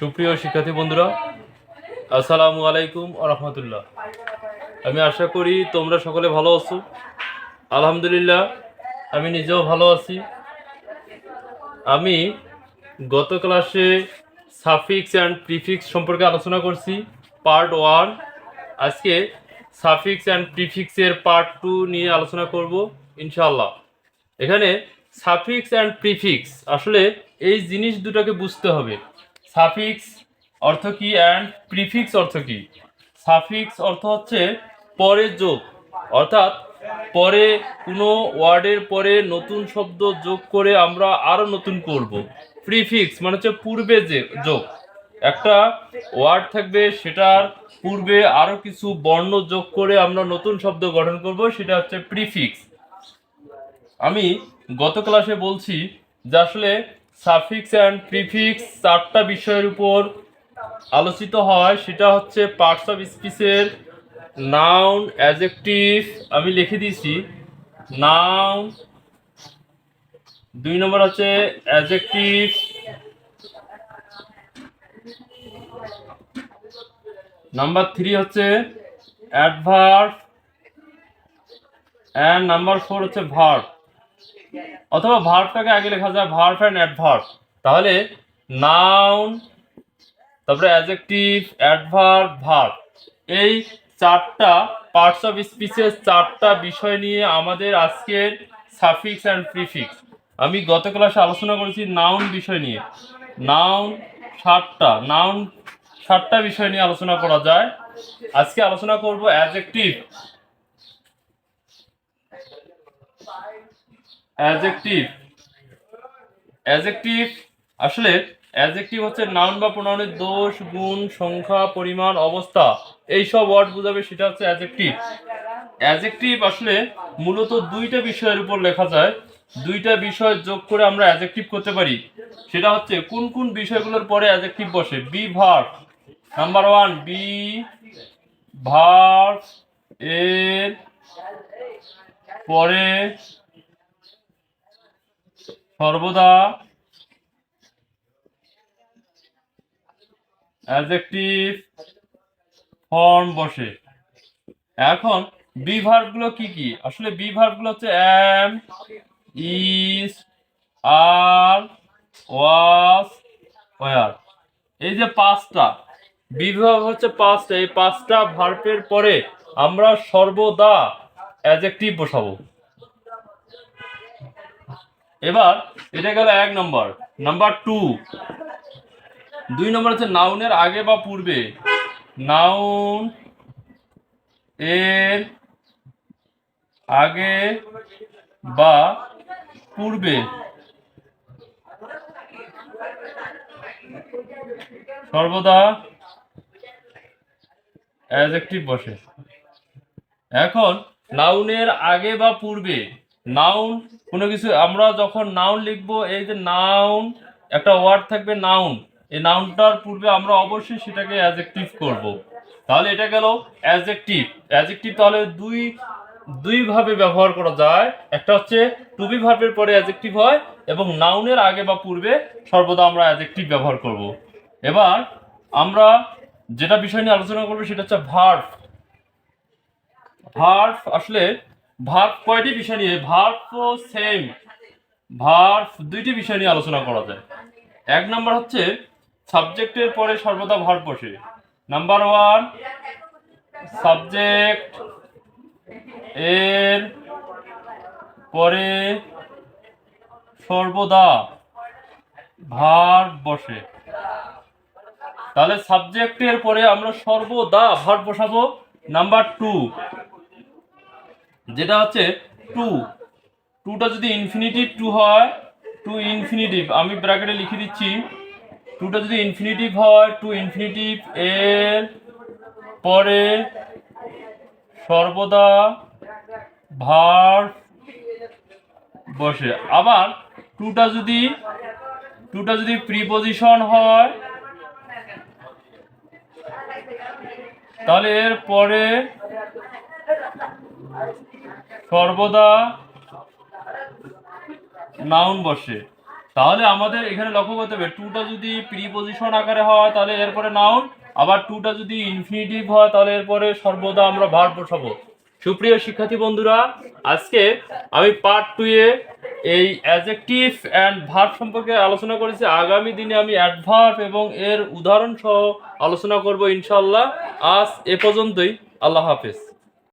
সুপ্রিয় শিক্ষার্থী বন্ধুরা, আসসালামু আলাইকুম রহমতুল্লাহ। আমি আশা করি তোমরা সকলে ভালো আছো। আলহামদুলিল্লাহ, আমি নিজেও ভালো আছি। আমি গত ক্লাসে সাফিক্স অ্যান্ড প্রিফিক্স সম্পর্কে আলোচনা করছি, পার্ট ওয়ান। আজকে সাফিক্স অ্যান্ড প্রিফিক্সের পার্ট টু নিয়ে আলোচনা করব ইনশাল্লাহ এখানে সাফিক্স অ্যান্ড প্রিফিক্স, আসলে এই জিনিস দুটাকে বুঝতে হবে। সাফিক্স অর্থ কি অ্যান্ড প্রিফিক্স অর্থ কি? সাফিক্স অর্থ হচ্ছে পরে যোগ। অর্থাৎ পরে কোনো ওয়ার্ডের পরে নতুন শব্দ যোগ করে আমরা আরও নতুন করব। প্রিফিক্স মানে হচ্ছে পূর্বে যে যোগ। একটা ওয়ার্ড থাকবে, সেটার পূর্বে আরও কিছু বর্ণ যোগ করে আমরা নতুন শব্দ গঠন করব, সেটা হচ্ছে প্রিফিক্স। আমি গত ক্লাসে বলছি যে আসলে সাফিক্স অ্যান্ড প্রিফিক্স চারটা বিষয়ের উপর আলোচিত হয়। সেটা হচ্ছে পার্টস অফ স্পিচের নাউন অ্যাজেক্টিভ আমি লিখে দিয়েছি। নাউন দুই নম্বর হচ্ছে অ্যাজেক্টিভ নাম্বার থ্রি হচ্ছে অ্যাডভার্ব অ্যান্ড নাম্বার ফোর হচ্ছে ভার্ব অথবা ভার্বটাকে আগে লেখা যায় ভার্ব অ্যান্ড অ্যাডভার্ব তাহলে নাউন তারপরে অ্যাডজেক্টিভ অ্যাডভার্ব ভার্ব এই চারটা পার্টস অফ স্পিচের চারটা বিষয় নিয়ে আমাদের আজকের সাফিক্স অ্যান্ড প্রিফিক্স আমি গত ক্লাসে আলোচনা করেছি নাউন বিষয় নিয়ে। নাউন সাতটা নাউন সাতটা বিষয় নিয়ে আলোচনা করা যায়। আজকে আলোচনা করব অ্যাডজেক্টিভ অ্যাডজেক্টিভ অ্যাডজেক্টিভ আসলে অ্যাডজেক্টিভ হচ্ছে নাউন বা প্রোনাউনের দোষ, গুণ, সংখ্যা, পরিমাণ, অবস্থা। এই সব ওয়ার্ড বোঝাবে সেটা হচ্ছে অ্যাডজেক্টিভ অ্যাডজেক্টিভ আসলে মূলত দুইটা বিষয়ের উপর লেখা যায়। দুইটা বিষয় যোগ করে আমরা অ্যাডজেক্টিভ করতে পারি। সেটা হচ্ছে কোন কোন বিষয়গুলোর পরে অ্যাডজেক্টিভ বসে? Be verb number one be verb এর পরে সর্বদা অ্যাডজেক্টিভ ফর্ম বসে। এখন বি ভার্বগুলো কি কি? আসলে বি ভার্বগুলো হচ্ছে am is are was were এই যে পাঁচটা বিভাগ হচ্ছে পাঁচটা। এই পাঁচটা ভার্বের পরে আমরা সর্বদা অ্যাডজেক্টিভ বসাবো। এবার এটা গেল এক নম্বর। নাম্বার টু দুই নম্বর হচ্ছে নাউনের আগে বা পূর্বে। নাউন এর আগে বা পূর্বে। সর্বদা অ্যাডজেক্টিভ বসে। এখন নাউনের আগে বা পূর্বে নাউন কোনো কিছু, আমরা যখন নাউন লিখব, এই যে নাউন একটা ওয়ার্ড থাকবে নাউন এই নাউনটার পূর্বে আমরা অবশ্যই সেটাকে অ্যাডজেক্টিভ করব। তাহলে এটা গেল অ্যাডজেক্টিভ অ্যাডজেক্টিভ তাহলে দুই দুই ভাবে ব্যবহার করা যায়। একটা হচ্ছে টু বি ভার্বের পরে অ্যাডজেক্টিভ হয় এবং নাউনের আগে বা পূর্বে সর্বদা আমরা অ্যাডজেক্টিভ ব্যবহার করব। এবার আমরা যেটা বিষয় নিয়ে আলোচনা করব সেটা হচ্ছে ভার্ভ ভার্ভ আসলে ভার্ভ কয়টি বিষয় নিয়ে? ভার্ভ তো সেম ভার্ভ দুইটি বিষয় নিয়ে আলোচনা করা যায়। এক নাম্বার হচ্ছে সাবজেক্টের পরে সর্বদা ভার্ব বসে। নাম্বার ওয়ান, সাবজেক্ট এর পরে সর্বদা ভার্ব বসে। তাহলে সাবজেক্টের পরে আমরা সর্বদা ভার্ব বসাবো। নাম্বার টু যেটা হচ্ছে টু টুটা যদি ইনফিনিটিভ টু হয় টু ইনফিনিটিভ আমি ব্র্যাকেটে লিখে দিচ্ছি টুটা যদি ইনফিনিটিভ হয় টু ইনফিনিটিভ এর পরে সর্বদা ভার্ব বসে। আবার টুটা যদি টুটা যদি প্রিপোজিশন হয়, তাহলে এর পরে সর্বদা নাউন বসে। তাহলে আমাদের এখানে লক্ষ্য করতে হবে টুটা যদি প্রিপজিশন আকারে হয়, তাহলে এরপরে নাউন আবার টুটা যদি ইনফিনিটিভ হয়, তাহলে এরপরে সর্বদা আমরা ভার বসাবো। সুপ্রিয় শিক্ষার্থী বন্ধুরা, আজকে আমি পার্ট টু এ এই অ্যাজেক্টিভ অ্যান্ড ভার্ব সম্পর্কে আলোচনা করেছি। আগামী দিনে আমি অ্যাডভার্ব এবং এর উদাহরণ সহ আলোচনা করব ইনশাল্লাহ আজ এ পর্যন্তই, আল্লাহ হাফেজ।